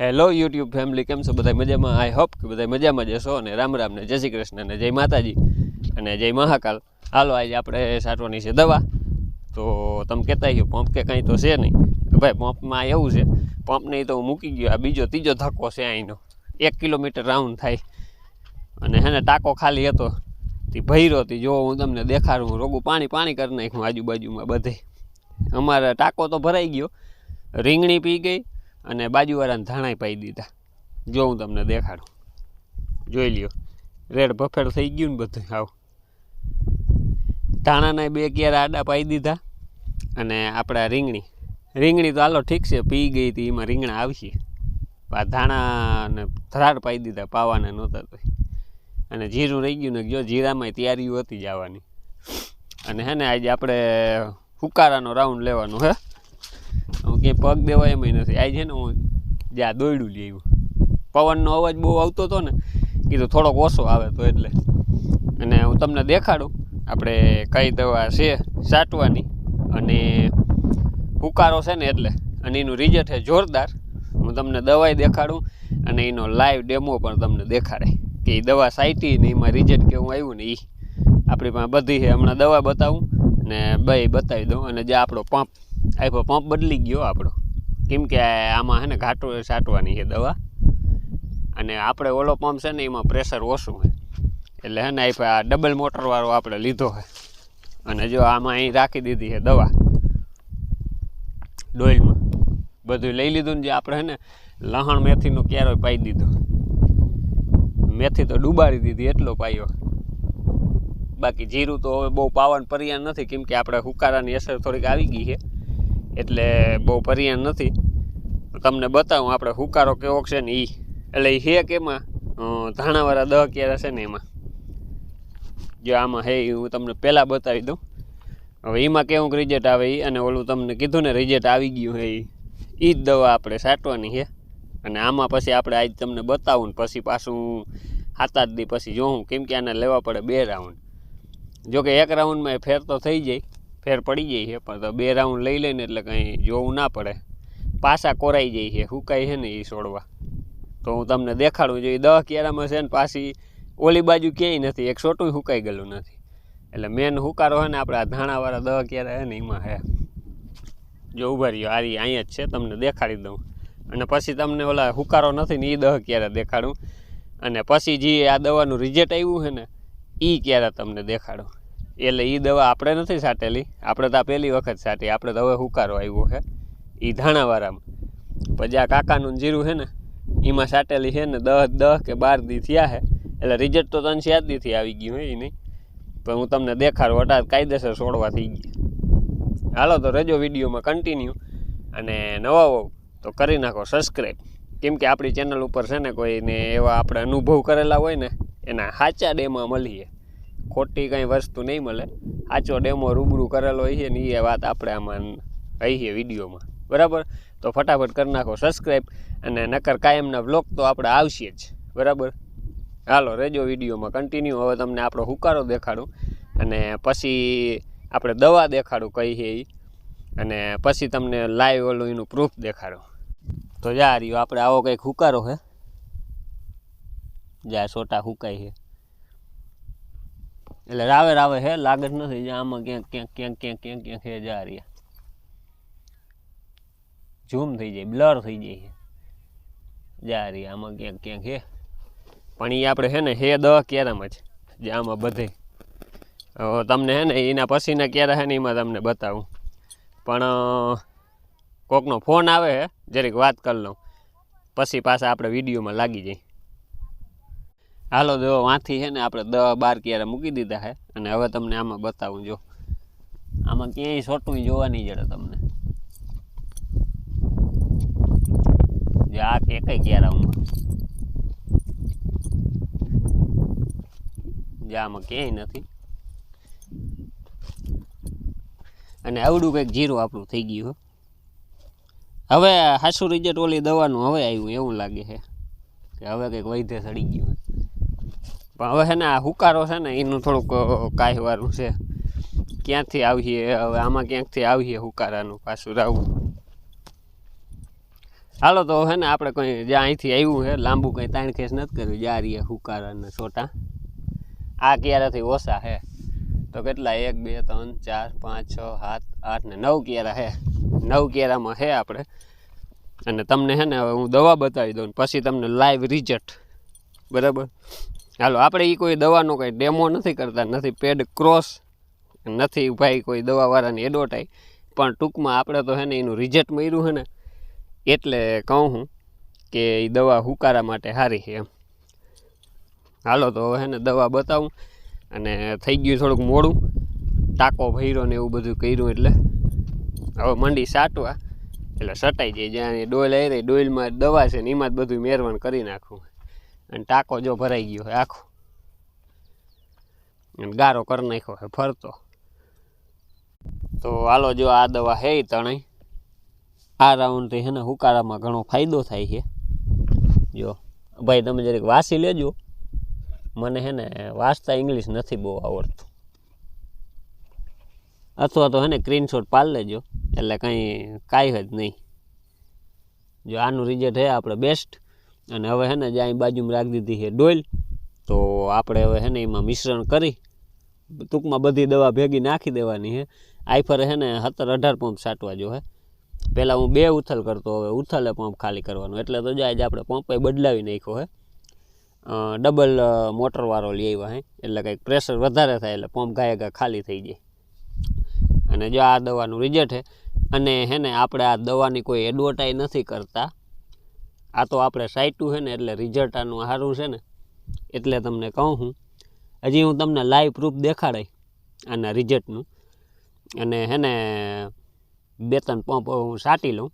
Hello YouTube family કેમ છો? બધા મજામાં? આઈ હોપ કે બધા મજામાં જ હશો અને રામ રામ ને જય શ્રી કૃષ્ણ અને જય માતાજી અને જય મહાકાલ. હાલો, આજે આપણે સાટવાની છે દવા. તો તમે કહેતા ગયો પંપ કે કાંઈ તો છે નહીં. ભાઈ, પંપમાં એવું છે પંપ નહીં તો હું મૂકી ગયો, આ બીજો ત્રીજો ધક્કો છે અહીંનો એક કિલોમીટર રાઉન્ડ થાય. અને હે ને, ટાંકો ખાલી હતો. તે ભૈરો હતી જો હું તમને દેખાડું, રોગું પાણી પાણી કરી નાખ્યું આજુબાજુમાં બધે. અમારે ટાંકો તો ભરાઈ ગયો. રીંગણી પી ગઈ અને બાજુવાળાને ધાણાય પાઈ દીધા. જો હું તમને દેખાડું. જોઈ લ્યો. રેડ ભફેડ થઈ ગયું ને બધું. આવું. ધાણાના બે ક્યારે આડા પાઈ દીધા અને આપણા રીંગણી. રીંગણી તો હાલો ઠીક છે, પી ગઈ હતી, એમાં રીંગણા આવશે. આ ધાણાને ધરાડ પાઈ દીધા, પાવાના નહોતા તો અને જીરું રહી ગયું ને જો જીરામાં તૈયારીઓ હતી જવાની અને હે ને, આજે આપણે હુકારાનો રાઉન્ડ લેવાનો, હે? હું ક્યાંય પગ દેવાય એમ નથી. આજે છે ને હું જ્યાં દોડ્યું લઈ આવ્યું. પવનનો અવાજ બહુ આવતો હતો ને કીધું થોડોક ઓછો આવે તો એટલે. અને હું તમને દેખાડું, આપણે કઈ દવા છે સાટવાની અને હુકારો છે ને એટલે. અને એનું રિઝલ્ટ છે જોરદાર. હું તમને દવાઈ દેખાડું અને એનો લાઈવ ડેમો પણ તમને દેખાડે. કે એ દવા સાઈટી ને એમાં રિઝલ્ટ કેવું આવ્યું ને એ આપણી પાસે બધી છે. હમણાં દવા બતાવું ને બે બતાવી દઉં અને જે આપણો પંપ આપ્યો પંપ બદલી ગયો આપણો. કેમ કે આમાં છે ને ઘાટો સાટવાની છે દવા. અને આપણે ઓલો પંપ છે ને એમાં પ્રેશર ઓછું છે એટલે છે ને આ ડબલ મોટરવાળો આપણે લીધો છે અને જો આમાં અહીં રાખી દીધી છે દવા. ડોઇલમાં બધું લઈ લીધું ને જે આપણે છે ને લહણ મેથીનો ક્યારો પાઈ દીધો. મેથી તો ડૂબાડી દીધી, એટલો પાયો. બાકી જીરું તો હવે બહુ પાવન પર્યા નથી, કેમ કે આપણે હુકારાની અસર થોડીક આવી ગઈ છે. એટલે બહુ પર્યાણ નથી. તમને બતાવું, આપણે હુકારો કેવો છે ને એ એટલે એ હે કેમાં ધાણાવાળા દહ ક્યારે છે ને એમાં. જો આમાં હે એ હું તમને પહેલાં બતાવી દઉં. હવે એમાં કેવું રિઝલ્ટ આવે એ અને ઓલું તમને કીધું ને રિઝલ્ટ આવી ગયું હે એ જ દવા આપણે સાટવાની છે અને આમાં પછી આપણે આજ તમને બતાવું ને પછી પાછું સાત દી પછી જોઉં, કેમ કે આને લેવા પડે બે રાઉન્ડ જોકે એક રાઉન્ડમાં એ ફેર તો થઈ જાય. ફેર પડી જાય છે, પણ બે રાઉન્ડ લઈ લઈને એટલે કંઈ જોવું ના પડે. પાછા કોરાઈ જાય છે, હુકાય છે ને એ છોડવા. તો હું તમને દેખાડું જોઈએ દહ ક્યારામાં છે ને પાછી ઓલી બાજુ ક્યાંય નથી, એક છોટું હુકાઈ ગયેલું નથી. એટલે મેન હુકારો છે ને આપણે આ ધાણાવાળા દહ ક્યારે છે ને એમાં છે. જો ઊભા રહ્યો, આ અહીંયા જ છે, તમને દેખાડી દઉં. અને પછી તમને ઓલા હુકારો નથી ને એ દહ ક્યારે દેખાડું. અને પછી જે આ દવાનું રિઝલ્ટ આવ્યું છે ને એ ક્યારે તમને દેખાડું. એટલે એ દવા આપણે નથી સાટેલી આપણે તો આ પહેલી વખત સાટી આપણે તો હવે હુકારો આવ્યો છે એ ધાણાવાળામાં પછી આ કાકાનું જીરું છે ને એમાં સાટેલી છે ને દસ દસ કે બાર દી થયા છે એટલે રિઝલ્ટ તો ત્રણ ચાર આવી ગયું હોય નહીં? પણ હું તમને દેખાડું. હટાત કાયદેસર છોડવા થઈ ગયા. હાલો તો રજો વિડીયોમાં કન્ટિન્યુ અને નવા હોવ તો કરી નાખો સબસ્ક્રાઈબ કેમ કે આપણી ચેનલ ઉપર છે ને કોઈને એવા આપણે અનુભવ કરેલા હોય ને, એના સાચા ડેમાં મળીએ. ખોટી કંઈ વસ્તુ નહીં મળે. સાચો ડેમો રૂબરૂ કરેલો હોય છે ને એ વાત આપણે આમાં કહીએ વિડીયોમાં. બરાબર? તો ફટાફટ કરી નાખો સબસ્ક્રાઈબ અને નકર કાયમના બ્લોગ તો આપણે આવશે જ. બરાબર? હાલો, રેજો વિડીયોમાં કન્ટિન્યુ હવે તમને આપણો હુકારો દેખાડું અને પછી આપણે દવા દેખાડું કઈ છે એ અને પછી તમને લાઈવ ઓલું એનું પ્રૂફ દેખાડું. તો જા રહ્યું, આપણે આવો કંઈક હુકારો છે જા, સોટા હુકાય છે એટલે રાવે રાવે હે, લાગે જ નથી જે આમાં ક્યાંક ક્યાંક ક્યાંક ક્યાંક ક્યાંક ક્યાંક હે જા રહ્યા. ઝૂમ થઈ જાય, બ્લર થઈ જાય છે જા રહ્યા, આમાં ક્યાંક ક્યાંક હે. પણ એ આપણે છે ને, હે દ કેરામાં જ. જે આમાં બધે. તમને હે ને, એના પછીના ક્યારે છે ને, એમાં તમને બતાવું. પણ કોકનો ફોન આવે હે, જરીક વાત કરી લઉં. પછી પાછા આપણે વિડીયોમાં લાગી જાય. હાલો, જો વાંથી છે ને, આપણે દહ બાર ક્યારે મૂકી દીધા છે. અને હવે તમને આમાં બતાવું, જો. આમાં ક્યાંય છોટું જોવા નહીં જડે તમને. જે, આ કે કઈ ક્યારામાં જે, આમાં ક્યાંય નથી. અને આવડું કંઈક જીરું આપણું થઈ ગયું હવે હાસુ રિઝલ્ટ ઓલી દવાનું હવે આવ્યું, એવું લાગે છે. કે હવે કંઈક વૈધે સડી ગયું. પણ હવે છે ને આ હુકારો છે ને, એનું થોડુંક કાંઈવારું છે. ક્યાંથી આવીએ, હવે આમાં ક્યાંકથી આવીએ હુકારાનું પાછું રાવું? હાલો તો હે ને આપણે કંઈ જ્યાં અહીંથી આવ્યું છે, લાંબુ કંઈ તાણ ખેસ નથી કર્યું, જ્યાં રહીએ હુકારાને છોટા. આ ક્યારાથી ઓછા છે? તો કેટલા? એક, બે, ત્રણ, ચાર, પાંચ, છ, સાત, આઠ ને નવ ક્યારા છે. નવ ક્યારામાં છે આપણે. અને તમને છે ને હવે હું દવા બતાવી દઉં પછી તમને લાઈવ રિઝલ્ટ બરાબર? હાલો, આપણે એ કોઈ દવાનો કંઈ ડેમો નથી કરતા, નથી પેડ ક્રોસ નથી ભાઈ કોઈ દવાવાળાની એડવર્ટાઈ પણ ટૂંકમાં આપણે તો હે ને એનું રિઝલ્ટ મળ્યું છે ને, એટલે કહું હું કે એ દવા હુકારા માટે સારી છે એમ. હાલો, તો હે ને દવા બતાવું અને થઈ ગયું થોડુંક મોડું. ટાંકો ભર્યો ને એવું બધું કર્યું એટલે હવે મંડી સાટવા, એટલે સટાઈ જાય, જ્યાં ડોલ આવી રહી ડોલમાં દવા છે ને એમાં જ બધું મેરવણ કરી નાખવું અને ટાંકો જો ભરાઈ ગયો હોય આખો. અને ગારો કરી નાખ્યો હોય, ફરતો. તો હાલો જો આ દવા હે તણાઈ આ રાઉન્ડથી હેને હુકારામાં ઘણો ફાયદો થાય છે. જો, ભાઈ તમે જરીક વાસી લેજો. મને છે ને વાંચતા ઇંગ્લિશ નથી બહુ આવડતું. અથવા તો છે ને સ્ક્રીનશોટ પાડ લેજો. એટલે કંઈ કાંઈ જ નહીં. જો આનું રિઝલ્ટ હે આપણે બેસ્ટ અને હવે હે ને જે અહીં બાજુમાં રાખી દીધી છે ડોલ તો આપણે હવે હે ને એમાં મિશ્રણ કરી, ટૂંકમાં બધી દવા ભેગી નાખી દેવાની છે. આઈફરે હે ને સત્તર અઢાર પંપ સાટવા જો હે. પહેલાં હું બે ઉથલ કરતો, હવે ઉથલે પંપ ખાલી કરવાનો. એટલે તો જાય જ આપણે પંપે બદલાવી નાખ્યો હે. ડબલ મોટરવાળો લઈ આવ્યા હે. એટલે કંઈક પ્રેશર વધારે થાય એટલે પંપ ગાય ગા ખાલી થઈ જાય. અને જો આ દવાનું રિઝલ્ટ છે અને હે ને આપણે આ દવાની કોઈ એડવર્ટાઈઝ નથી કરતા. આ તો આપણે સાઈટું છે ને, એટલે રિઝલ્ટ આનું સારું છે ને, એટલે તમને કહું હું. હજી હું તમને લાઈવ પ્રૂફ દેખાડાય આના રિઝલ્ટનું અને હે ને, બે ત્રણ પંપ હું સાટી લઉં.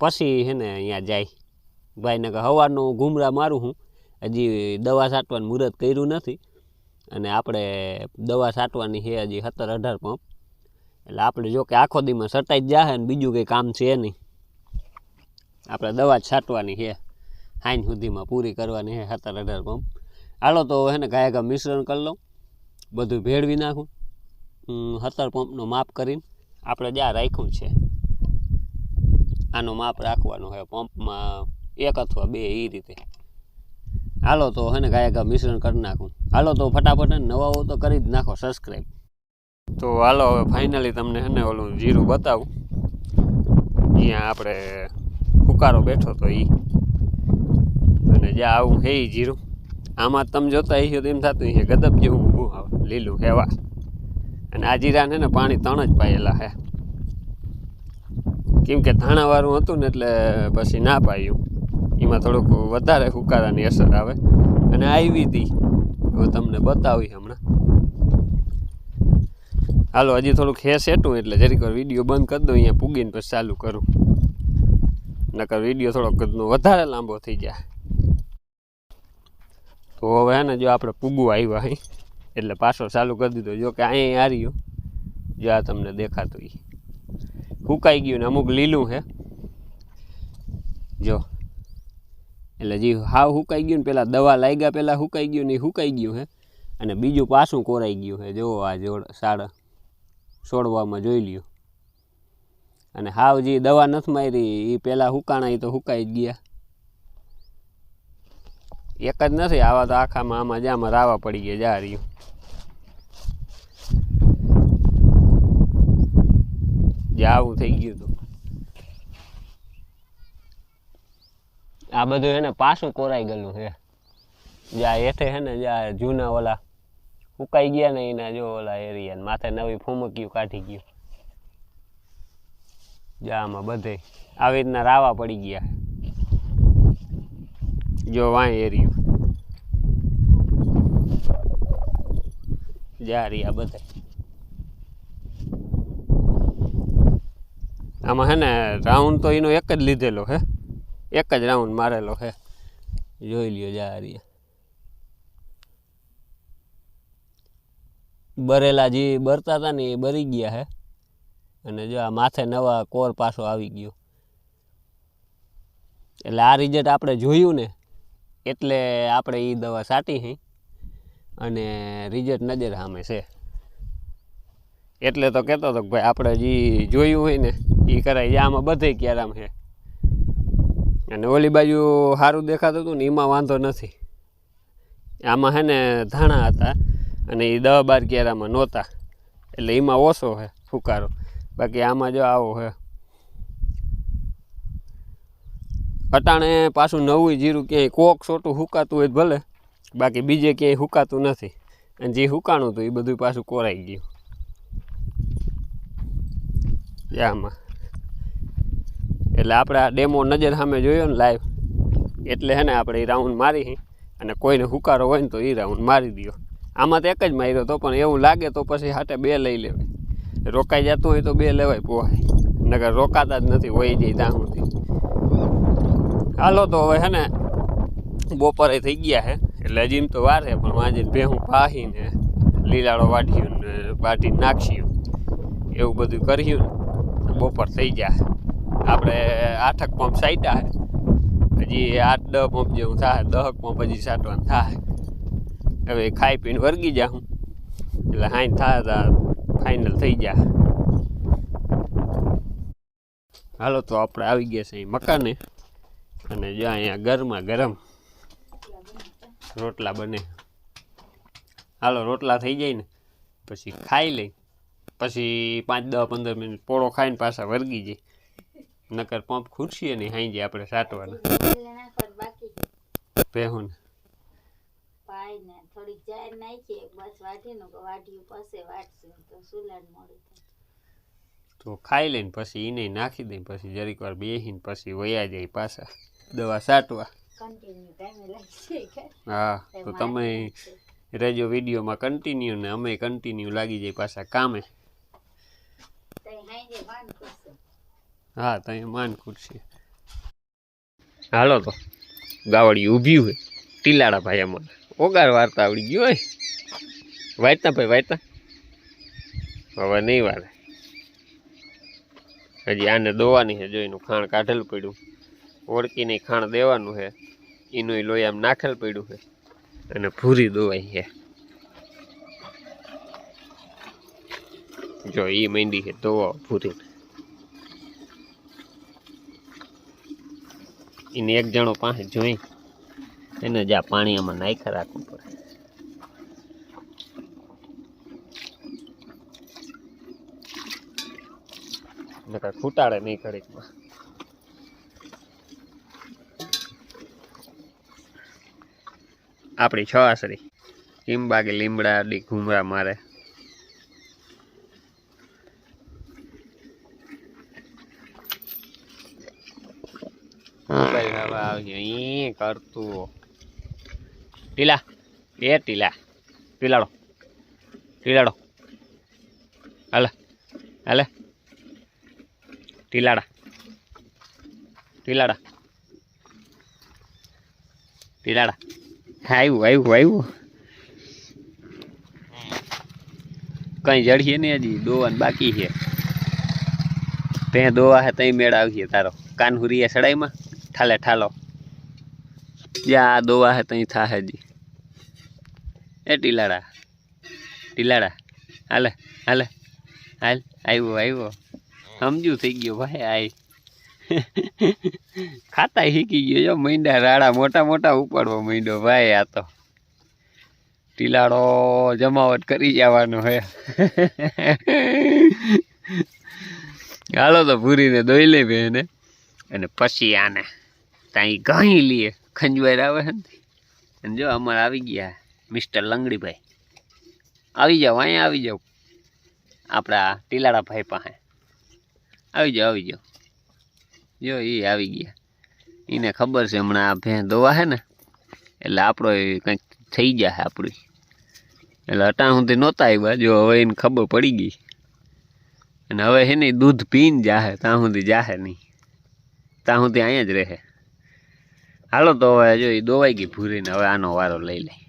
પછી હે ને અહીંયા જાય. ભાઈને કે હું ઘૂમરા મારું હું. હજી દવા છાંટવાનું મુહૂર્ત કર્યું નથી. અને આપણે દવા છાંટવાની છે હજી સત્તર અઢાર પંપ એટલે આપણે જો કે આખો દીમાં સટાઈ જ જાહે ને બીજું કંઈ કામ છે નહીં. આપણે દવા છાંટવાની છે. હાઈન સુધીમાં પૂરી કરવાની છે સત્તર અઢાર પંપ. હાલો તો હે ને ગાય ગા મિશ્રણ કરી લઉં. બધું ભેળવી નાખું. સત્તર પંપનું માપ કરીને આપણે જ્યાં રાખ્યું છે, આનું માપ રાખવાનું હોય પંપમાં એક અથવા બે એ રીતે. હાલો તો હે ને ગાય ગા મિશ્રણ કરી નાખું. હાલો તો ફટાફટ નવાઓ તો કરી જ નાખો સબસ્ક્રાઈબ તો હાલો હવે ફાઇનલી તમને હે ને ઓલું જીરું બતાવું. જ્યાં આપણે ફુકારો બેઠો તો એ અને જે આવું હે જીરું. આમાં તમે જોતા એ એમ થતું હશે, ગદબ જેવું ઊભું આવે, લીલું હેવા અને આ જીરાને ને પાણી ત્રણ જ પાયેલા હે. કેમ કે ધાણાવાળું હતું ને એટલે પછી ના પાયું. એમાં થોડુંક વધારે હુકારાની અસર આવે. અને આવી હતી. હું તમને બતાવી હમણાં. હાલો, હજી થોડુંક હે સેટું એટલે જરીક વીડિયો બંધ કરી દઉં, અહીંયા પૂગીને પછી ચાલુ કરું. નકર વીડિયો થોડોક વધારે લાંબો થઈ જાય. તો હવે હે ને જો આપણે પૂગું આવ્યા અહીં એટલે પાછો ચાલુ કરી દીધો. જો કે અહીં હાર્યું, જો આ તમને દેખાતું એ સુકાઈ ગયું ને અમુક લીલું છે જો, એટલે જે હાવ સુકાઈ ગયું ને પેલા દવા લાગ્યા પેલા સુકાઈ ગયું ને એ સુકાઈ ગયું હે. અને બીજું પાછું કોરાઈ ગયું છે જો આ જોડ સાડા છોડવામાં જોઈ લ્યો. અને હાવ જે દવા નથી મારી એ પેલા હુકાણા એ તો હુકાઈ જ ગયા. એક જ નથી, આવા તો આખામાં આમાં જ આમાં રાવા પડી ગયા, જા રહ્યું. જે આવું થઈ ગયું હતું. આ બધું હે ને પાછું કોરાઈ ગયેલું છે. જ્યાં હેઠે હે ને જ્યાં જૂના ઓલા ઉકાઈ ગયા ને એના જો ઓલા એરિયા માથે નવી ફૂમક્યું કાઢી ગયું. જ્યાં આમાં બધે. આવી રીતના રાવા પડી ગયા. જો વાંય એરિયું. જા રહ્યા બધે. આમાં હે ને રાઉન્ડ તો એનો એક જ લીધેલો હે. એક જ રાઉન્ડ મારેલો હે. જોઈ લ્યો જા બરેલા જે બરતા હતા ને એ બરી ગયા હે. અને જો આ માથે નવા કોર પાછો આવી ગયો. એટલે આ રિઝલ્ટ આપણે જોયું ને, એટલે આપણે એ દવા સાટી હી. અને રિઝલ્ટ નજર સામે છે. એટલે તો કહેતો હતો ભાઈ આપણે જે જોયું હોય ને એ કરાય આમાં બધે ક્યારામ છે અને ઓલી બાજુ સારું દેખાતું હતું ને, એમાં વાંધો નથી. આમાં છે ને ધાણા હતા અને એ દવા બાર ક્યારામાં નહોતા. એટલે એમાં ઓછો છે ફુકારો. બાકી આમાં જો આવો છે અટાણે પાછું નવું જીરું ક્યાંય કોક છોટું હુકાતું હોય ભલે, બાકી બીજે ક્યાંય હુકાતું નથી. અને જે હુકાણું હતું એ બધું પાછું કોરાઈ ગયું. આમાં. એટલે આપણે આ ડેમો નજર સામે જોયો ને લાઈવ એટલે હે ને આપણે એ રાઉન્ડ મારી અને કોઈને હુકારો હોય ને તો એ રાઉન્ડ મારી દ્યો. આમાં તો એક જ માર્યો તો પણ એવું લાગે તો પછી હાટે બે લઈ લેવાય. રોકાઈ જતું હોય તો બે લેવાય પોહાય. નગર રોકાતા જ નથી હોય જાય ત્યાં સુધી. હાલો તો હવે હે ને, બપોરે થઈ ગયા હે, એટલે હજી તો વાર છે, પણ વાંજી ભેહું પાહીને લીલાડો વાઢ્યું ને વાઢી નાખ્યું. એવું બધું કર્યું ને બપોર થઈ જાય આપણે આઠક પંપ સાઈટા હે. હજી આઠ દહ પંપ જેવું થાય, દહક પંપ હજી સાટવાનું થાય. હવે ખાઈ પીને વર્ગી જાઉં એટલે હાઈ થાય ફાઇનલ થઈ જાય હાલો તો આપણે આવી ગયા છે મકાને. અને જો અહીંયા ગરમા ગરમ રોટલા બને. હાલો રોટલા થઈ જાય ને પછી ખાઈ લઈ. પછી પાંચ દસ પંદર મિનિટ પોળો ખાઈને પાછા વર્ગી જાય નકર પંપ ખુરશીએ નહીં હાઈ જાય આપણે સાટવાના. ભેહું પાઈ ને થોડીક જાર નાખી એક બસ વાટીનું કે વાટ્યું પાસે વાટશું. તો સુલાડ મોડું થાય. તો ખાઈ લઈને પછી એને નાખી દઈ પછી જરીક વાર બેસીને પછી વયા જાય પાછા દવા સાટવા. કન્ટિન્યુ ટાઈમે લાગશે હા તો તમે રહેજો વિડીયોમાં કન્ટિન્યુ ને અમે કન્ટિન્યુ લાગી જાય પાછા કામે. હા ત્યાં માન ખુરશી હાલો તો ગાવડી ઊભી હોય ટીલાડા ભાઈ અમારે. ઓગાર વાર્તા આવડી ગયો હોય. વાંચતા ભાઈ, વાંચતા. હવે નહીં વારે. હજી આને દોવાની છે, જો એનું ખાણ કાઢેલું પડ્યું. ઓળકીને ખાણ દેવાનું છે. એનું લોહી આમ નાખેલ પડ્યું છે. અને ભૂરી દોવાઈ છે. જો એ માંડી છે, દોવા ભૂરી એને એક જણો પાસે જોઈ એને જા પાણી આમાં નાખ્યા રાખવું પડે. નકર ખૂટાડે નહીં ઘડીકમાં આપણી છ આસરી. લીંબાગે લીમડા અડી ઘૂમરા મારે. કરતું. ટીલા. એ ટીલા. ટીલાડો. ટીલાડો. હાલે. હાલે. ટીલાડા. ટીલાડા. ટીલાડા. આવ્યું આવ્યું આવ્યું કઈ જડીએ ને હજી. દોવાનું બાકી છે. ત્યાં દોવા હે ત્યાં મેળ આવીએ તારો. કાનહુરીએ સડાઈમાં. ઠાલે ઠાલો. જ્યાં દોવા હે ત્યાં થા હજી. એ ટીલાડા. ટીલાડા. હાલે હાલે. હાલ આવ્યો આવ્યો સમજ્યું થઈ ગયો ભાઈ, આય. ખાતા શીખી ગયો જો મીંડા રાડા, મોટા મોટા ઉપાડવો મીંડો ભાઈ, આ તો. ટીલાડો જમાવટ કરી જવાનો હે. હાલો તો પૂરીને દોઈ લે એને અને પછી આને ત્યાં ઘણી લઈએ ખંજવાર આવે છે ને. જો અમારે આવી ગયા. મિસ્ટર લંગડીભાઈ. આવી જાઓ, અહીંયા આવી જાઓ. આપણા ટીલાડાભાઈ પાસે. આવી જાઓ આવી જાઓ. જો એ આવી ગયા. એને ખબર છે હમણાં આ ભેં દોવા છે ને, એટલે આપણો એ કંઈક થઈ જશે આપણી. એટલે અટાણ સુધી નહોતા આવ્યા, જો હવે એને ખબર પડી ગઈ. અને હવે છે ને દૂધ પીને જાહે, ત્યાં સુધી જાહે નહીં. ત્યાં સુધી અહીંયા જ રહે. હાલો તો હવે જો એ દોવાઈ ગઈ ભૂરીને, હવે આનો વારો લઈ લે.